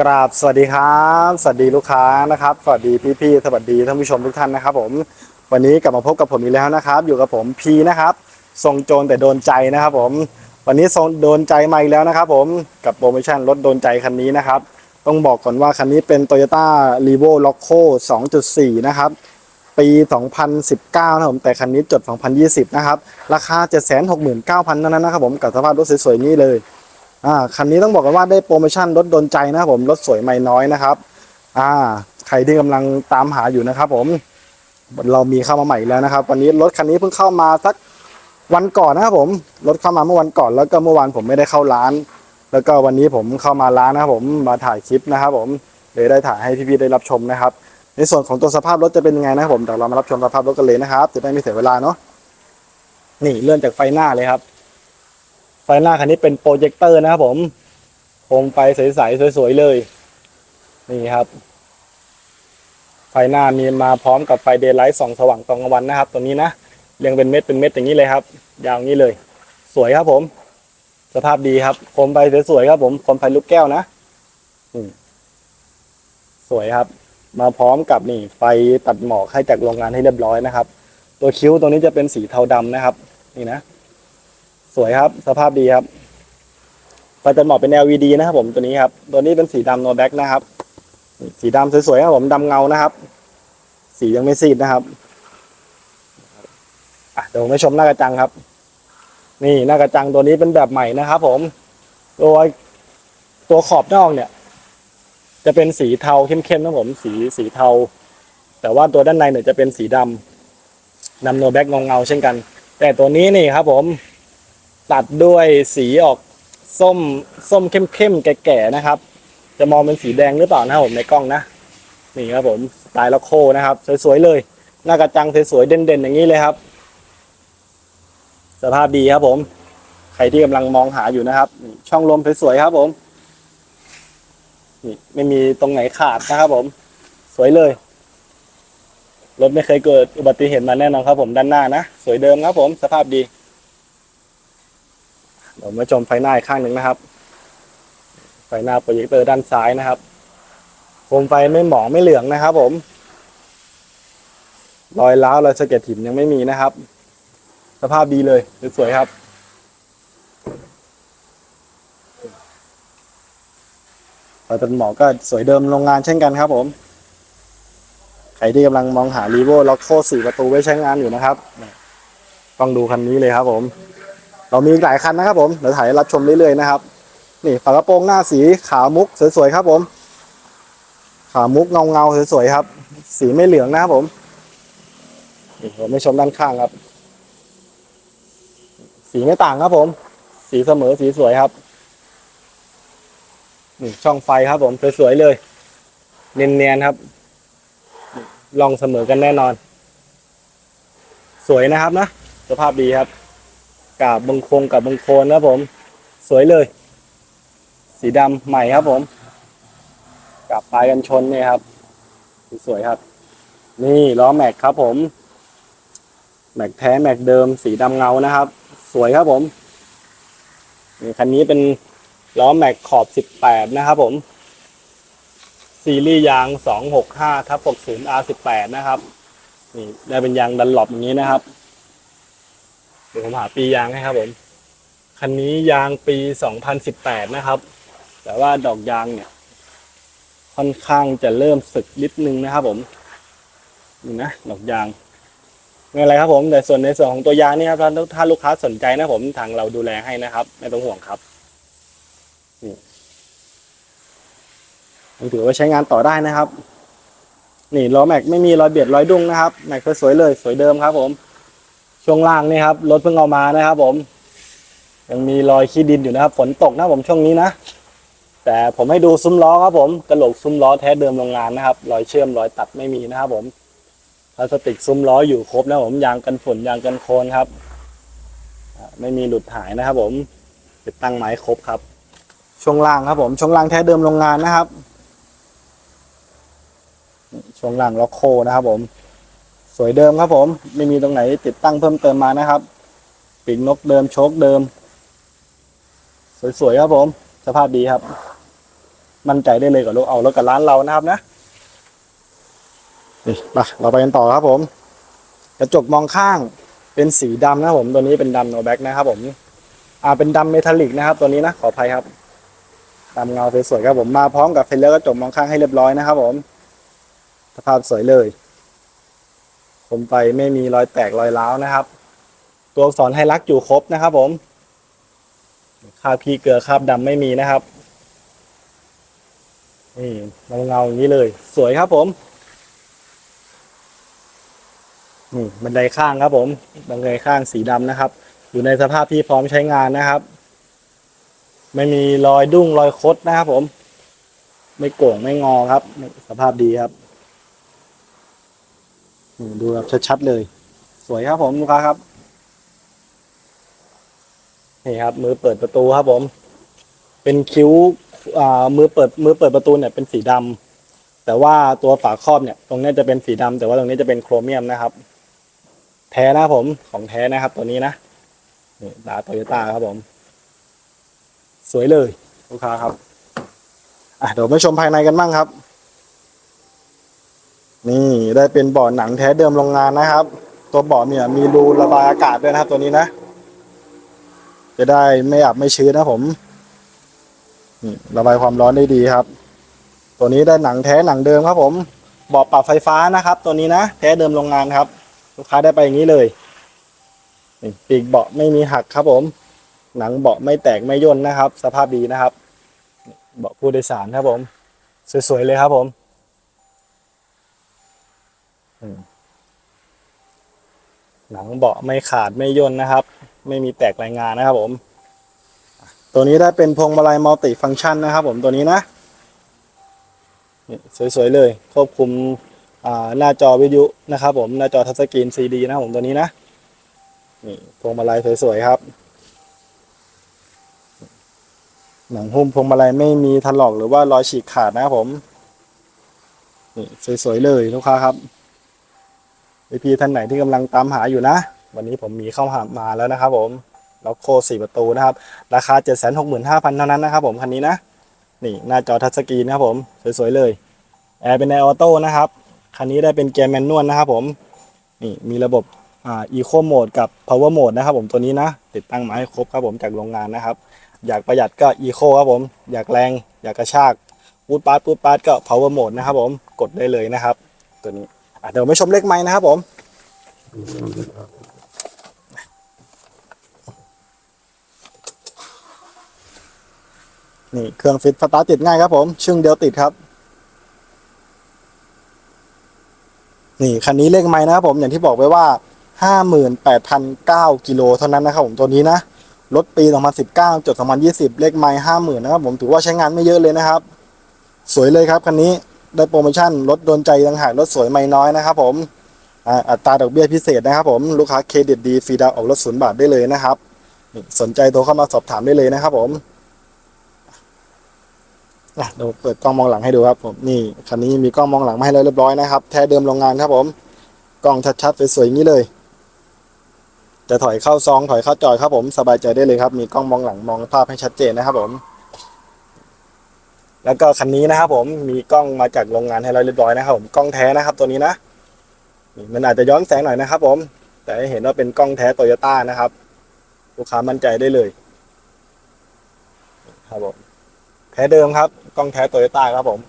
กราบสวัสดีครับ สวัสดีลูกค้านะครับ สวัสดีพี่ๆสวัสดีท่านผู้ชมทุกท่านนะครับ ผม วันนี้กลับมาพบกับผมอีกแล้วนะครับ อยู่กับผมพีนะครับ ทรงโจรแต่โดนใจนะครับ ผม วันนี้ทรงโดนใจมาอีกแล้วนะครับ ผม กับโปรโมชั่นรถโดนใจคันนี้นะครับ ต้องบอกก่อนว่าคันนี้เป็น Toyota r e v o l o c o 2.4 นะครับ ปี 2019 นะครับผม แต่คันนี้จด 2020 นะครับ ราคา 769,000เท่านั้นนะครับ ผม กับสภาพรถสวยๆนี้เลย อ่าคันนี้ต้องบอกกันว่าได้โปรโมชั่นรถโดนใจนะครับผมรถสวยไม่น้อยนะครับ อ่าใครที่กำลังตามหาอยู่นะครับ ผมเรามีเข้ามาใหม่แล้วนะครับ วันนี้รถคันนี้เพิ่งเข้ามาสักวันก่อนนะครับผมรถเข้ามาเมื่อวันก่อนแล้วก็เมื่อวานผมไม่ได้เข้าร้าน แล้วก็วันนี้ผมเข้ามาร้านนะครับผมมาถ่ายคลิปนะครับ ผมเลยได้ถ่ายให้พี่ๆได้รับชมนะครับ ในส่วนของตัวสภาพรถจะเป็นยังไงนะครับผมเดี๋ยวเรามารับชมสภาพรถกันเลยนะครับจะได้ไม่เสียเวลาเนาะนี่เลื่อนจากไฟหน้าเลยครับ ไฟหน้าคันนี้เป็นโปรเจคเตอร์นะครับผมโคมไฟใสๆสวยๆเลย นี่ครับ ไฟหน้ามีมาพร้อมกับไฟเดย์ไลท์ส่องสว่างตอนกลางวันนะครับ ตัวนี้นะเรียงเป็นเม็ดเป็นเม็ดอย่างนี้เลยครับ ยาวงนี้เลย สวยครับผม สภาพดีครับโคมไฟสวยๆครับผมโคมไฟลูกแก้วนะสวยครับ มาพร้อมกับนี่ไฟตัดหมอกให้จากโรงงานให้เรียบร้อยนะครับ ตัวคิ้วตัวนี้จะเป็นสีเทาดำนะครับ นี่นะ สวยครับ สภาพดีครับไฟตัดหมอกเป็น LED นะครับผมตัวนี้ครับ ตัวนี้เป็นสีดำโนแบ็กนะครับ สีดำสวยๆครับผมดำเงานะครับ สียังไม่ซีดนะครับอะเดี๋ยวผมไปชมหน้ากระจังครับ นี่หน้ากระจังตัวนี้เป็นแบบใหม่นะครับ ผมตัวตัวขอบนอกเนี่ย จะเป็นสีเทาเข้มๆนะผม สีสีเทา แต่ว่าตัวด้านในเนี่ยจะเป็นสีดำดำโนแบ็กเงาๆเช่นกัน แต่ตัวนี้นี่ครับ ผม ตัดด้วยสีออกส้มส้มเข้มๆแก่ๆนะครับ จะมองเป็นสีแดงหรือเปล่านะครับผมในกล้องนะนี่ครับผมสไตล์ล็อกโคนะครับ สวยๆเลย หน้ากระจังสวยๆเด่นๆอย่างนี้เลยครับ สภาพดีครับผม ใครที่กำลังมองหาอยู่นะครับ ช่องลมสวยๆครับผมนี่ไม่มีตรงไหนขาดนะครับผม สวยเลยรถไม่เคยเกิดอุบัติเหตุมาแน่นอนครับผมด้านหน้านะ สวยเดิมครับผม สภาพดี เดี๋ยวมาชมไฟหน้าอีกข้างหนึ่งนะครับ ไฟหน้าโปรเจคเตอร์ด้านซ้ายนะครับโคมไฟไม่หมองไม่เหลืองนะครับ ผม รอยร้าวรอยสะเก็ดหินยังไม่มีนะครับ สภาพดีเลยสวยครับไฟตัดหมอกก็สวยเดิมโรงงานเช่นกันครับ ผม ใครที่กำลังมองหารีโวล็อกโคสี่ประตูไว้ใช้งานอยู่นะครับ ต้องดูคันนี้เลยครับผม เรามีหลายคันนะครับผมเดี๋ยวถ่ายรับชมเรื่อยๆนะครับนี่ฝากระโปรงหน้าสีขาวมุกสวยๆครับผม ขาวมุกเงาเงาๆสวยๆครับ สีไม่เหลืองนะครับผมนี่ผมไม่ชมด้านข้างครับ สีไม่ต่างครับผม สีเสมอสีสวยครับนี่ช่องไฟครับผมสวยๆเลยเนียนๆครับ ลองเสมอกันแน่นอน สวยนะครับนะสภาพดีครับ กาบบังคงกับบังโคนนะครับผม สวยเลย สีดำใหม่ครับผมกับปลายกันชนเนี่ยครับ สวยครับ นี่ล้อแม็กครับผม แม็กแท้แม็กเดิม สีดำเงานะครับ สวยครับผมนี่คันนี้เป็นล้อแม็กขอบ 18 นะครับผม ซีรีส์ยาง 265ทับ60 R18 นะครับ นี่ได้เป็นยางดันหลบอย่างนี้นะครับ เดี๋ยวผมหาปียางให้ครับผม คันนี้ยางปี 2018 นะครับ แต่ว่าดอกยางเนี่ย ค่อนข้างจะเริ่มสึกนิดนึงนะครับผมนี่นะดอกยางไม่เป็นไรครับผม แต่ส่วนในส่วนของตัวยางนี่ครับถ้าถ้าลูกค้าสนใจนะผมทางเราดูแลให้นะครับ ไม่ต้องห่วงครับนี่ถือว่าใช้งานต่อได้นะครับ นี่ล้อแม็กไม่มีรอยเบียดรอยดุ้งนะครับแม็กสวยๆเลย สวยเดิมครับผม ช่วงล่างนี่ครับรถเพิ่งเอามานะครับ ผม ยังมีรอยขี้ดินอยู่นะครับ ฝนตกนะผมช่วงนี้นะแต่ผมให้ดูซุ้มล้อครับ ผมกระโหลกซุ้มล้อแท้เดิมโรงงานนะครับ รอยเชื่อมรอยตัดไม่มีนะครับ ผมพลาสติกซุ้มล้ออยู่ครบนะผมยางกันฝนยางกันโคลนครับไม่มีหลุดหายนะครับ ผมติดตั้งไม้ครบครับ ช่วงล่างครับ ผมช่วงล่างแท้เดิมโรงงานนะครับช่วงล่างล็อกโคนะครับผม วยเดิมครับผม ไม่มีตรงไหนติดตั้งเพิ่มเติมมานะครับปีกนกเดิมโชคเดิม สวยๆครับผม สภาพดีครับ มั่นใจได้เลยกับรถเอารถกับร้านเรานะครับนะไปเราไปกันต่อครับผมกระจกมองข้างเป็นสีดำนะผม ตัวนี้เป็นดำโนแบ็กนะครับผม อ่าเป็นดำเมทัลลิกนะครับ ตัวนี้นะขออภัยครับดำเงาสวยๆครับผมมาพร้อมกับเฟลเลอร์กระจกมองข้างให้เรียบร้อยนะครับผม สภาพสวยเลย ผมไปไม่มีรอยแตกรอยร้าวนะครับ ตัวอักษรไฮลักอยู่ครบนะครับผมคาบขี้เกลือคาบดำไม่มีนะครับนี่เงาเงาอย่างนี้เลย สวยครับผมนี่บันไดข้างครับผมบันไดข้างสีดำนะครับ อยู่ในสภาพที่พร้อมใช้งานนะครับ ไม่มีรอยดุ้งรอยคดนะครับผม ไม่โก่งไม่งอครับ สภาพดีครับ ดูแบบชัดๆเลย สวยครับผมลูกค้าครับ นี่ครับ มือเปิดประตูครับผม เป็นคิ้วอ่ามือเปิด มือเปิดประตูเนี่ยเป็นสีดำแต่ว่าตัวฝาครอบเนี่ย ตรงนี้จะเป็นสีดำแต่ว่าตรงนี้จะเป็นโครเมียมนะครับ แท้นะครับผม ของแท้นะครับ ตัวนี้นะนี่ตาโตโยต้าครับผม สวยเลย ลูกค้าครับ อะเดี๋ยวมาชมภายในกันบ้างครับ นี่ได้เป็นเบาะหนังแท้เดิมโรงงานนะครับ ตัวเบาะเนี่ยมีรูระบายอากาศด้วยนะครับตัวนี้นะ จะได้ไม่อับไม่ชื้นนะผมนี่ระบายความร้อนได้ดีครับ ตัวนี้ได้หนังแท้หนังเดิมครับ ผมเบาะปรับไฟฟ้านะครับ ตัวนี้นะแท้เดิมโรงงานครับ ลูกค้าได้ไปอย่างนี้เลยนี่ปีกเบาะไม่มีหักครับ ผม หนังเบาะไม่แตกไม่ย่นนะครับ สภาพดีนะครับ เบาะผู้โดยสารครับผม สวยๆเลยครับผมอืม หนังเบาะไม่ขาดไม่ย่นนะครับ ไม่มีแตกรายงานนะครับผม ตัวนี้ได้เป็นพวงมาลัยมัลติฟังก์ชันนะครับ ผมตัวนี้นะสวยๆเลย ควบคุมหน้าจอวิทยุนะครับ ผมหน้าจอทัชสกรีนซีดีนะผมตัวนี้นะนี่พวงมาลัยสวยๆครับหนังหุ้มพวงมาลัยไม่มีถลอกหรือว่ารอยฉีกขาดนะครับผมนี่สวยๆเลยลูกค้าครับ พี่ท่านไหนที่กำลังตามหาอยู่นะ วันนี้ผมมีเข้าหามาแล้วนะครับผมล็อกโคสี่ประตูนะครับ ราคา 7 6 5 0 0 0เท่านั้นนะครับผมคันนี้นะ นี่หน้าจอทัชสกรีนนะครับผม สวยๆเลยแอร์เป็นแอร์ออโต้นะครับ คันนี้ได้เป็นเกียร์แมนนวลนะครับผม นี่มีระบบอ่าอีโคโหมดกับ power mode นะครับผมตัวนี้นะ ติดตั้งมาให้ครบครับผมจากโรงงานนะครับ อยากประหยัดก็อีโคครับผม อยากแรง อยากกระชาก ปูดปาดปูดปาดก็ power mode นะครับผมกดได้เลยนะครับ ตัวนี้ เดี๋ยวมาชมเลขไม้นะครับผมนี่เครื่องฟิตสตาร์ติดง่ายครับผม ชึ่งเดียวติดครับ นี่คันนี้เลขไม้นะครับผมอย่างที่บอกไว้ว่า 58,009กิโลเท่านั้นนะครับผมตัวนี้นะรถปี 2019 จด 2020 เลขไม้50,000นะครับผมถือว่าใช้งานไม่เยอะเลยนะครับ สวยเลยครับคันนี้ ได้โปรโมชั่นรถโดนใจต่างหากรถสวยไม่น้อยนะครับผมอ่าอัตราดอกเบี้ยพิเศษนะครับผมลูกค้าเครดิตดีฟรีดาวน์ออกรถศูนย์บาทได้เลยนะครับนี่สนใจโทรเข้ามาสอบถามได้เลยนะครับผมเดี๋ยวเปิดกล้องมองหลังให้ดูครับผมนี่คันนี้มีกล้องมองหลังมาให้แล้วเรียบร้อยนะครับแท้เดิมโรงงานครับผมกล้องชัดๆสวยๆอย่างนี้เลย จะถอยเข้าซองถอยเข้าจอยครับผมสบายใจได้เลยครับ มีกล้องมองหลังมองภาพให้ชัดเจนนะครับผม แล้วก็คันนี้นะครับผมมีกล้องมาจากโรงงานให้เราเรียบร้อยนะครับผมกล้องแท้นะครับตัวนี้นะมันอาจจะย้อนแสงหน่อยนะครับ ผม แต่เห็นว่าเป็นกล้องแท้โตโยต้านะครับลูกค้ามั่นใจได้เลย ครับผมแท้เดิมครับ กล้องแท้โตโยต้าครับ ผม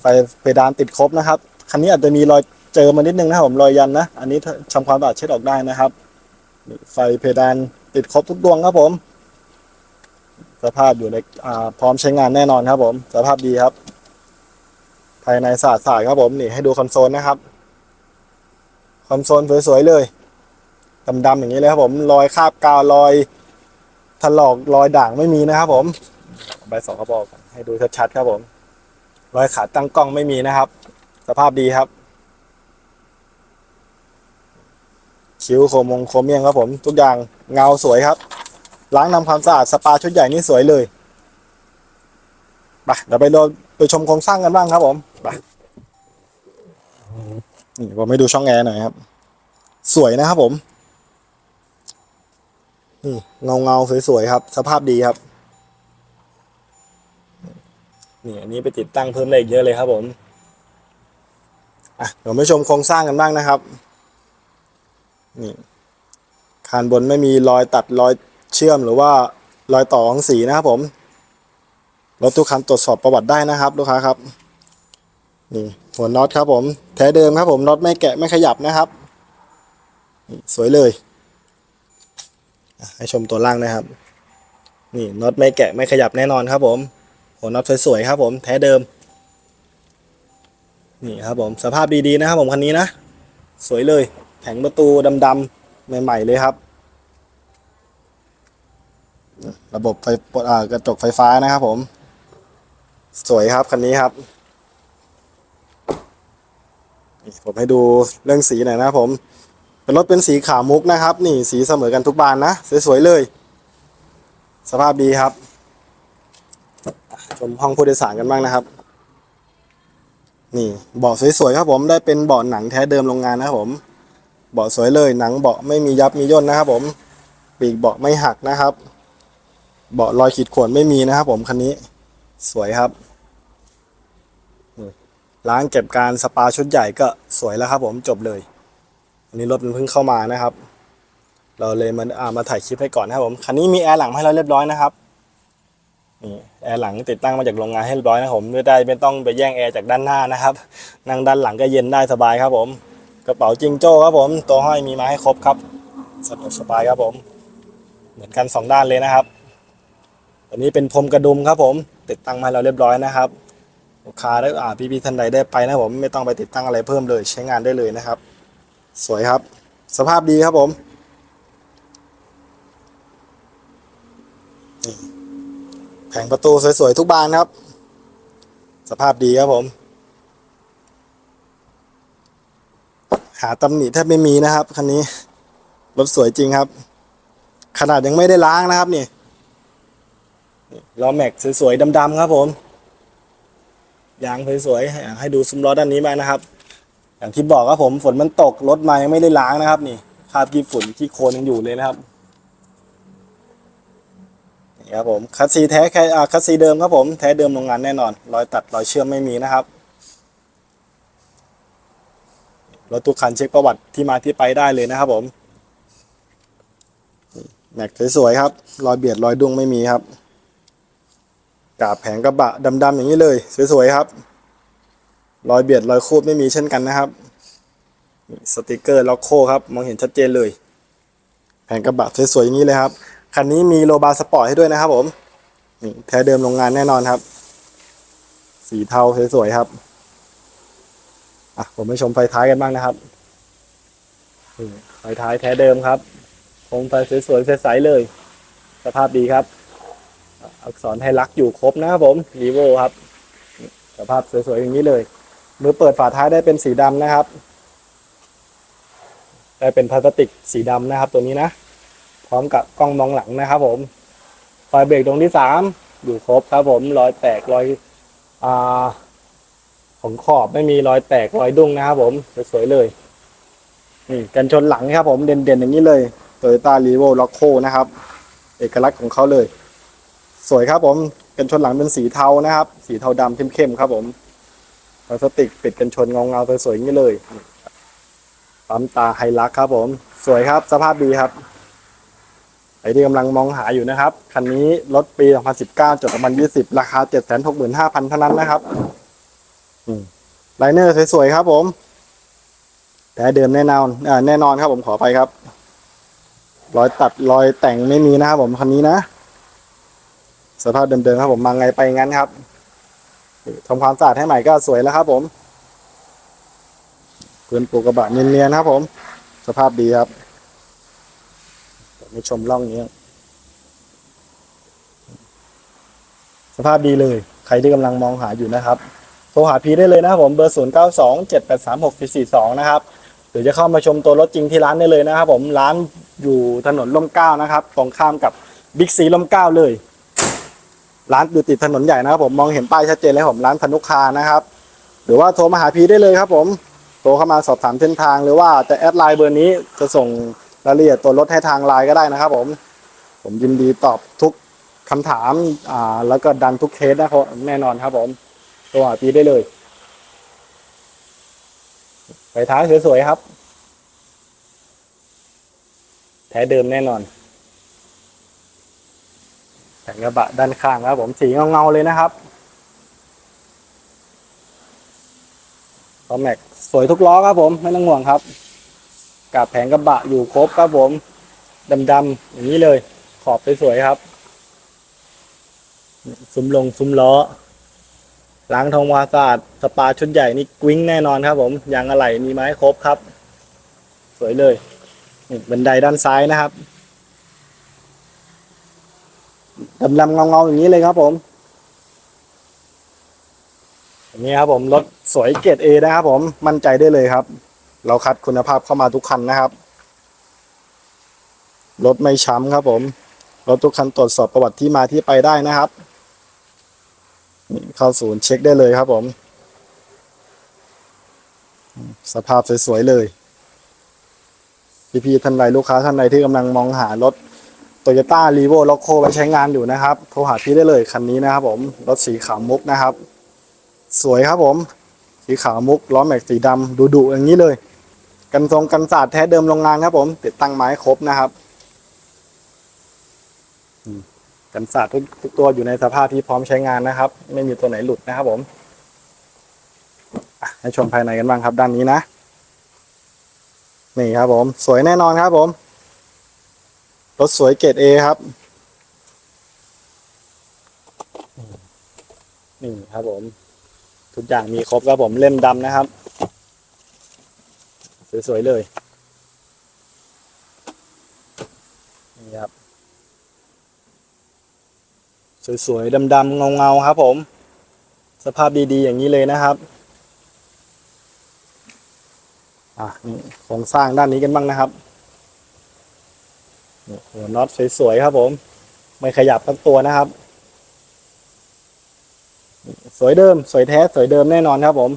ไฟเพดานติดครบนะครับคันนี้อาจจะมีรอยเจอมานิดนึงนะครับผมรอยยันนะอันนี้ทำความสะอาดเช็ดออกได้นะครับ ไฟเพดานติดครบทุกดวงครับผม สภาพอยู่ในอ่าพร้อมใช้งานแน่นอนครับ ผม สภาพดีครับ ภายในสะอาดสะอาดครับผมนี่ให้ดูคอนโซลนะครับ คอนโซลสวยๆเลยดำๆอย่างนี้เลยครับ ผมรอยคราบกาวรอยถลอกรอยด่างไม่มีนะครับ ผมใบสองกระบอกให้ดูชัดๆครับผม รอยขาตั้งกล้องไม่มีนะครับ สภาพดีครับ คิ้วโคมงโคมเมียงครับผม ทุกอย่างเงาสวยครับ ล้างนำความสะอาดสปาชุดใหญ่นี่สวยเลยไปเดี๋ยวไปดูไปชมโครงสร้างกันบ้างครับผมไปนี่ผมไม่ดูช่องแอร์หน่อยครับ สวยนะครับผมนี่เงาเงาสวยๆครับ สภาพดีครับนี่อันนี้ไปติดตั้งเพิ่มได้อีกเยอะเลยครับผมอะเดี๋ยวมาชมโครงสร้างกันบ้างนะครับนี่คานบนไม่มีรอยตัดรอย เชื่อมหรือว่ารอยต่อของสีนะครับผมรถทุกคันตรวจสอบประวัติได้นะครับ ลูกค้าครับ นี่หัวน็อตครับผมแท้เดิมครับผมน็อตไม่แกะไม่ขยับนะครับสวยเลย ให้ชมตัวล่างนะครับ นี่น็อตไม่แกะไม่ขยับแน่นอนครับ ผมหัวน็อตสวยๆครับ ผมแท้เดิม นี่ครับผมสภาพดีๆนะครับผมคันนี้นะ สวยเลยแผงประตูดำๆใหม่ๆเลยครับ ระบบไฟกระจกไฟฟ้านะครับผม สวยครับคันนี้ครับผมให้ดูเรื่องสีหน่อยนะครับผม เป็นรถเป็นสีขาวมุกนะครับ นี่สีเสมอกันทุกบานนะ สวยๆเลย สภาพดีครับ ชมห้องผู้โดยสารกันบ้างนะครับ นี่เบาะสวยๆครับผม ได้เป็นเบาะหนังแท้เดิมโรงงานนะครับผมเบาะสวยเลย หนังเบาะไม่มียับมีย่นนะครับผม ปีกเบาะไม่หักนะครับ เบาะรอยขีดข่วนไม่มีนะครับผมคันนี้สวยครับนี่ล้างเก็บการสปาชุดใหญ่ก็สวยแล้วครับ ผมจบเลย อันนี้รถมันเพิ่งเข้ามานะครับ เราเลยมาามาถ่ายคลิปให้ก่อนนะครับผมคันนี้มีแอร์หลังให้เราเรียบร้อยนะครับนี่แอร์หลังติดตั้งมาจากโรงงานให้เรียบร้อยนะครับผมไม่ได้ไม่ต้องไปแย่งแอร์จากด้านหน้านะครับนั่งด้านหลังก็เย็นได้สบายครับ ผมกระเป๋าจิงโจ้ครับผมตัวห้อยมีมาให้ครบครับสะดวกสบายครับผม เหมือนกันสองด้านเลยนะครับ อันนี้เป็นพรมกระดุมครับผม ติดตั้งมาให้เราเรียบร้อยนะครับลูกค้าได้อ่าพี่พี่ๆท่านใดได้ไปนะผมไม่ต้องไปติดตั้งอะไรเพิ่มเลยใช้งานได้เลยนะครับ สวยครับ สภาพดีครับผมแผงประตูสวยๆทุกบานครับ สภาพดีครับผม หาตำหนิแทบไม่มีนะครับคันนี้รถสวยจริงครับ ขนาดยังไม่ได้ล้างนะครับนี่ ล้อแม็กสวยๆดำๆครับผมยางสวยๆให้ให้ดูซุ้มล้อด้านนี้บ้านะครับ อย่างที่บอกครับผมฝนมันตกรถมายังไม่ได้ล้างนะครับนี่คราบขี้ฝุ่นขี้โคนยังอยู่เลยนะครับนี่ครับผมคัสซีแท้แค่คัสซีเดิมครับผมแท้เดิมโรงงานแน่นอน รอยตัดรอยเชื่อมไม่มีนะครับรถทุกคันเช็คประวัติที่มาที่ไปได้เลยนะครับผมแม็กสวยๆครับ รอยเบียดรอยดุ้งไม่มีครับ กาบแผงกระบะดำๆอย่างนี้เลย สวยๆครับ รอยเบียดรอยคูดไม่มีเช่นกันนะครับสติกเกอร์ล็อกโคครับมองเห็นชัดเจนเลย แผงกระบะสวยๆอย่างนี้เลยครับคันนี้มีโลบาสปอร์ตให้ด้วยนะครับผมนี่แท้เดิมโรงงานแน่นอนครับ สีเทาสวยๆครับอะผมไปชมไฟท้ายกันบ้างนะครับไฟท้ายแท้เดิมครับโคมไฟสวยๆใสๆเลย สภาพดีครับ อักษรไทยลักษ์อยู่ครบนะครับผมรีโวครับสภาพสวยๆอย่างนี้เลย มือเปิดฝาท้ายได้เป็นสีดำนะครับ ได้เป็นพลาสติกสีดำนะครับ ตัวนี้นะ พร้อมกับกล้องมองหลังนะครับผมไฟเบรกตรงที่สามอยู่ครบครับผมรอยแตกรอยอ่าของขอบไม่มีรอยแตกรอยดุ้งนะครับผมสวยๆเลยนี่กันชนหลังครับผมเด่นๆอย่างนี้เลยโตโยต้ารีโวล็อกโคนะครับ เอกลักษณ์ของเขาเลย สวยครับผมกันชนหลังเป็นสีเทานะครับ สีเทาดำเข้มๆครับผมพลาสติกปิดกันชนเงาๆสวยๆอย่างนี้เลยปั๊มตาไฮลักครับผม สวยครับสภาพดีครับใครที่กำลังมองหาอยู่นะครับ คันนี้รถปี 2019 จด2020 ราคา 765,000 เท่านั้นนะครับไลเนอร์สวยๆครับผม แต่เดิมแน่นอนแน่นอนครับผมขอไปครับ รอยตัดรอยแต่งไม่มีนะครับผมคันนี้นะ สภาพเดิมๆครับผมมาไงไปงั้นครับทำความสะอาดให้ใหม่ก็สวยแล้วครับ ผมเพื่อนปูกระบะเนียนๆครับ ผม สภาพดีครับไม่ชมร่องนี้ สภาพดีเลย ใครที่กำลังมองหาอยู่นะครับ โทรหาพีได้เลยนะครับผมเบอร์ 0 9 2 7 8 3 6 4 4 2 นะครับหรือจะเข้ามาชมตัวรถจริงที่ร้านได้เลยนะครับผมร้านอยู่ถนนร่มเก้านะครับ ตรงข้ามกับบิ๊กซีร่มเก้าเลย ร้านอยู่ติดถนนใหญ่นะครับผมมองเห็นป้ายชัดเจนเลยผมร้านธนุคานะครับ หรือว่าโทรมาหาพีได้เลยครับผมโทรเข้ามาสอบถามเส้นทางหรือว่าจะแอดไลน์เบอร์นี้จะส่งรายละเอียดตัวรถให้ทางไลน์ก็ได้นะครับผมผมยินดีตอบทุกคำถามอ่าแล้วก็ดันทุกเคสนะครับแน่นอนครับผมโทรหาพีได้เลย ไปท้ายสวยๆครับ แท้เดิมแน่นอน แต่งกระบะด้านข้างครับผมสีเงาๆเลยนะครับล้อแม็กสวยทุกล้อครับผมไม่ต้องห่วงครับกับแผงกระบะอยู่ครบครับผมดำๆอย่างนี้เลย ขอบสวยๆครับ ซุ้มลงซุ้มล้อล้างทองวาสะอาดสปาชุดใหญ่นี่กวิ้งแน่นอนครับ ผมยางอะไหล่มีไม้ครบครับ สวยเลยนี่บันไดด้านซ้ายนะครับ ดำๆเงาๆอย่างนี้เลยครับผมอย่างนี้ครับผมรถสวยเกรดเอนะครับผมมั่นใจได้เลยครับ เราคัดคุณภาพเข้ามาทุกคันนะครับรถไม่ช้ำครับผมรถทุกคันตรวจสอบประวัติที่มาที่ไปได้นะครับนี่เข้าศูนย์เช็คได้เลยครับผม สภาพสวยๆเลยพี่ๆท่านใดลูกค้าท่านใดที่กำลังมองหารถ โตโยต้ารีโวล็อกโคไว้ใช้งานอยู่นะครับ โทรหาพี่ได้เลยคันนี้นะครับผม รถสีขาวมุกนะครับ สวยครับผม สีขาวมุกล้อแม็กสีดำดุดุอย่างนี้เลย กันทรงกันศาสตร์แท้เดิมโรงงานครับผม ติดตั้งไม้ครบนะครับอืมกันศาสตร์ทุกทุกตัวอยู่ในสภาพที่พร้อมใช้งานนะครับ ไม่มีตัวไหนหลุดนะครับผมให้ชมภายในกันบ้างครับด้านนี้นะ นี่ครับผม สวยแน่นอนครับผม รถสวยเกรดเอครับ นี่ครับผม ทุกอย่างมีครบครับผมเล่มดำนะครับ สวยๆเลย นี่ครับ สวยๆดำๆเงาๆครับผม สภาพดีๆอย่างนี้เลยนะครับอะนี่โครงสร้างด้านนี้กันบ้างนะครับ หัวน็อตสวยๆครับผม ไม่ขยับทั้งตัวนะครับ สวยเดิม สวยแท้ สวยเดิมแน่นอนครับผม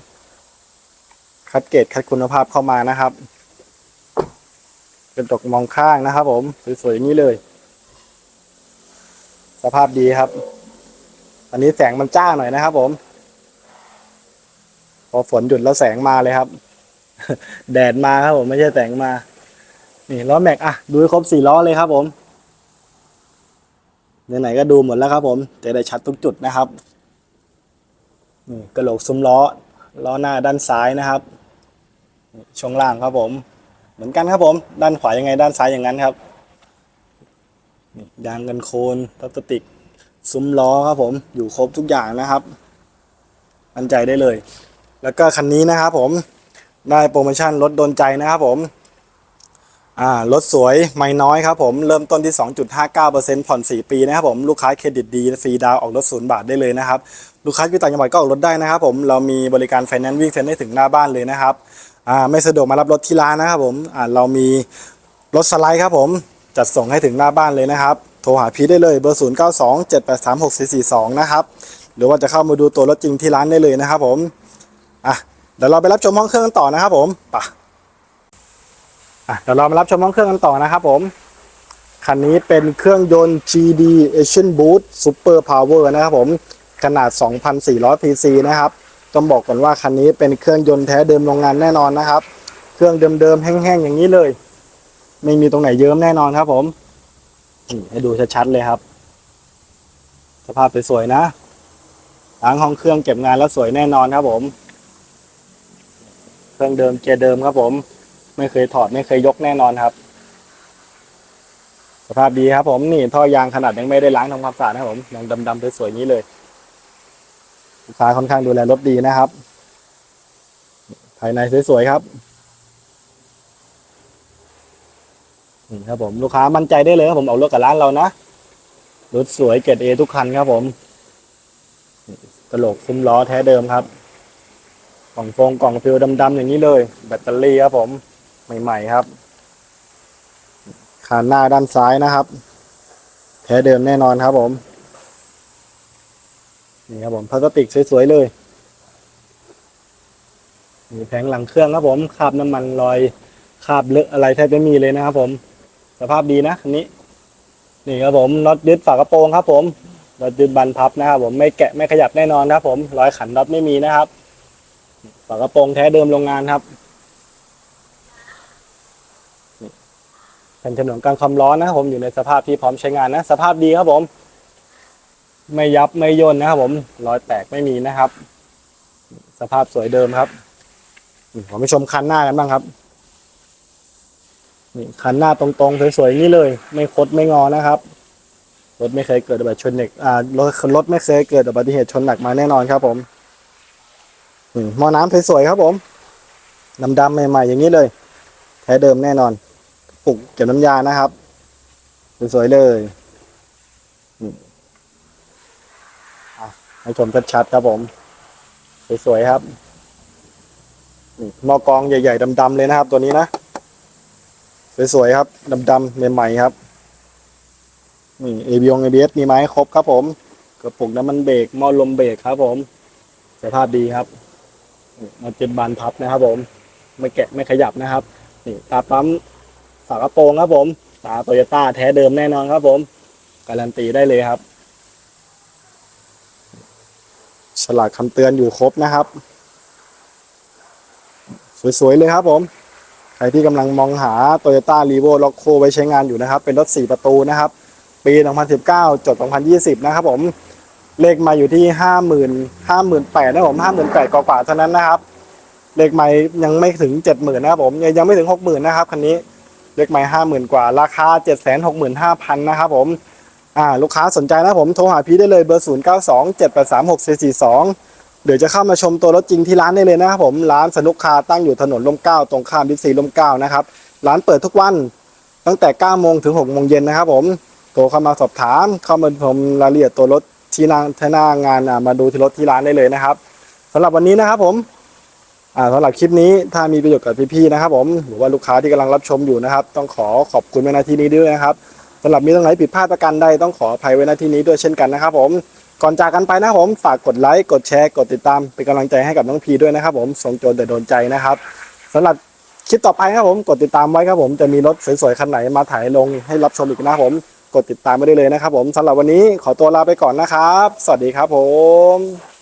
คัดเกรดคัดคุณภาพเข้ามานะครับเป็นตกมองข้างนะครับผม สวยๆอย่างนี้เลย สภาพดีครับ อันนี้แสงมันจ้าหน่อยนะครับผม พอฝนหยุดแล้วแสงมาเลยครับ แดดมาครับผมไม่ใช่แสงมา นี่ล้อแม็กอะดูครบสี่ล้อเลยครับผมไหนๆก็ดูหมดแล้วครับผมจะได้ชัดทุกจุดนะครับนี่กระโหลกซุ้มล้อล้อหน้าด้านซ้ายนะครับช่วงล่างครับผม เหมือนกันครับผม ด้านขวายังไงด้านซ้ายอย่างนั้นครับนี่ยางกันโคนพลาสติกซุ้มล้อครับผมอยู่ครบทุกอย่างนะครับมั่นใจได้เลย แล้วก็คันนี้นะครับผมได้โปรโมชั่นลดโดนใจนะครับผม อ่ารถสวยไม่น้อยครับผมเริ่มต้นที่ 2.59%ผ่อน 4 ปีนะครับผมลูกค้าเครดิตดีฟรีดาวออกรถศูนย์บาทได้เลยนะครับลูกค้าอยู่ต่างจังหวัดก็ออกรถได้นะครับผมเรามีบริการไฟแนนซ์วิ่งเซ็นได้ถึงหน้าบ้านเลยนะครับอ่าไม่สะดวกมารับรถที่ร้านนะครับผมอ่าเรามีรถสไลด์ครับผมจัดส่งให้ถึงหน้าบ้านเลยนะครับโทรหาพีได้เลยเบอร์ 0 9 2 7 8 3 6 4 4 2 นะครับหรือว่าจะเข้ามาดูตัวรถจริงที่ร้านได้เลยนะครับผมอะเดี๋ยวเราไปรับชมห้องเครื่องกันต่อนะครับผมไป อะเดี๋ยวเรามารับชมห้องเครื่องกันต่อนะครับผม คันนี้เป็นเครื่องยนต์ GD Asian Boost Super Power นะครับผม ขนาด 2,400 cc นะครับ ต้องบอกก่อนว่าคันนี้เป็นเครื่องยนต์แท้เดิมโรงงานแน่นอนนะครับ เครื่องเดิมๆแห้งๆอย่างนี้เลย ไม่มีตรงไหนเยิ้มแน่นอนครับผมให้ดูชัดๆเลยครับ สภาพสวยๆนะล้างห้องเครื่องเก็บงานแล้วสวยแน่นอนครับผม เครื่องเดิมเกียร์เดิมครับผม ไม่เคยถอดไม่เคยยกแน่นอนครับ สภาพดีครับ ผมนี่ท่อยางขนาดยังไม่ได้ล้างทำความสะอาดนะครับผมยังดำๆสวยๆนี้เลยลูกค้าค่อนข้างดูแลรถดีนะครับ ภายในสวยๆครับนี่ครับผมลูกค้ามั่นใจได้เลยครับผมเอารถกับร้านเรานะรถสวยเกรดเอทุกคันครับผมกระโหลกซุ้มล้อแท้เดิมครับ กล่องโฟงกล่องฟิลดำๆอย่างนี้เลย แบตเตอรี่ครับผม ใหม่ๆครับคานหน้าด้านซ้ายนะครับ แท้เดิมแน่นอนครับผม นี่ครับผมพลาสติกสวยๆเลยมีแผงหลังเครื่องครับผมคราบน้ำมันรอยคราบเลอะอะไรแทบไม่มีเลยนะครับผม สภาพดีนะคันนี้ นี่ครับผมน็อตยึดฝากระโปรงครับ ผมน็อตยึดบันพับนะครับผมไม่แกะไม่ขยับแน่นอนนะครับผมรอยขันน็อตไม่มีนะครับ ฝากระโปรงแท้เดิมโรงงานครับ แผ่นฉนนกันความร้อนนะครับผมอยู่ในสภาพที่พร้อมใช้งานนะ สภาพดีครับผม ไม่ยับไม่ย่นนะครับผมรอยแตกไม่มีนะครับ สภาพสวยเดิมครับผมไปชมคันหน้ากันบ้างครับนี่คันหน้าตรงๆสวยๆอย่างนี้เลย ไม่คดไม่งอนะครับรถไม่เคยเกิดอุบัติเหตุชนหนักอ่ารถรถไม่เคยเกิดอุบัติเหตุชนหนักมาแน่นอนครับ ผมมหม้อน้ำสวยๆครับผมดำๆใหม่ๆอย่างนี้เลยแท้เดิมแน่นอน ปลุกเก็บน้ำยานะครับสวยๆเลยให้ชมชัดๆครับผม สวยๆครับหม้อกรองใหญ่ๆดำๆเลยนะครับ ตัวนี้นะ สวยๆครับดำๆใหม่ๆครับนี่เอบีองเอบีเอสมีไหมครบครับผมกระปุกน้ำมันเบรกหม้อลมเบรกครับ ผมสภาพดีครับมาเจ็บบานพับนะครับ ผม ไม่แกะไม่ขยับนะครับ นี่ตาปั๊ม ฝากระโปรงครับผมตาโตโยต้าแท้เดิมแน่นอนครับผมการันตีได้เลยครับ ฉลากคำเตือนอยู่ครบนะครับ สวยๆเลยครับผม ใครที่กำลังมองหา Toyota r e v o l o c o ไว้ใช้งานอยู่นะครับ เป็นรถ 4 ประตูนะครับ ปี 2019 จด 2020 นะครับผมเลขมาอยู่ที่ 50,000 58,000นะผม58,000กว่าๆเท่านั้นนะครับเลขไม่ยังไม่ถึง 70,000นะครับผมยังยังไม่ถึง 60,000นะครับคันนี้ เลขไม่50,000กว่า ราคา765,000นหกหมื่นห้าพันนะครับผมอ่าลูกค้าสนใจนะผมโทรหาพี่ได้เลยเบอร์0927836442เจ็ดแปดสามหกสี่สี่สองเดี๋ยวจะเข้ามาชมตัวรถจริงที่ร้านได้เลยนะครับผมร้านสนุกคาตั้งอยู่ถนนร่มเก้าตรงข้ามบิ๊กซีร่มเก้านะครับร้านเปิดทุกวันตั้งแต่9โมงถึง6โมงเย็นนะครับผมโทรเข้ามาสอบถาม เข้ามาชมรายละเอียดตัวรถที่น้าที่หน้างานมาดูที่รถที่ร้านได้เลยนะครับสำหรับวันนี้นะครับผม สำหรับคลิปนี้ถ้ามีประโยชน์กับพี่ๆนะครับ ผมหรือว่าลูกค้าที่กำลังรับชมอยู่นะครับ ต้องขอขอบคุณไว้ณที่นี้ด้วยนะครับสำหรับมีตรงไหนผิดพลาดประการใดต้องขออภัยไว้ณที่นี้ด้วยเช่นกันนะครับ ผมก่อนจากกันไปนะครับผมฝากกดไลค์กดแชร์กดติดตามเป็นกำลังใจให้กับน้องพีด้วยนะครับผมส่งโจรแต่โดนใจนะครับสำหรับคลิปต่อไปนะครับผมกดติดตามไว้ครับผมจะมีรถสวยๆคันไหนมาถ่ายลงให้รับชมอีกนะครับผมกดติดตามไว้ได้เลยนะครับผมสำหรับวันนี้ขอตัวลาไปก่อนนะครับ สวัสดีครับผม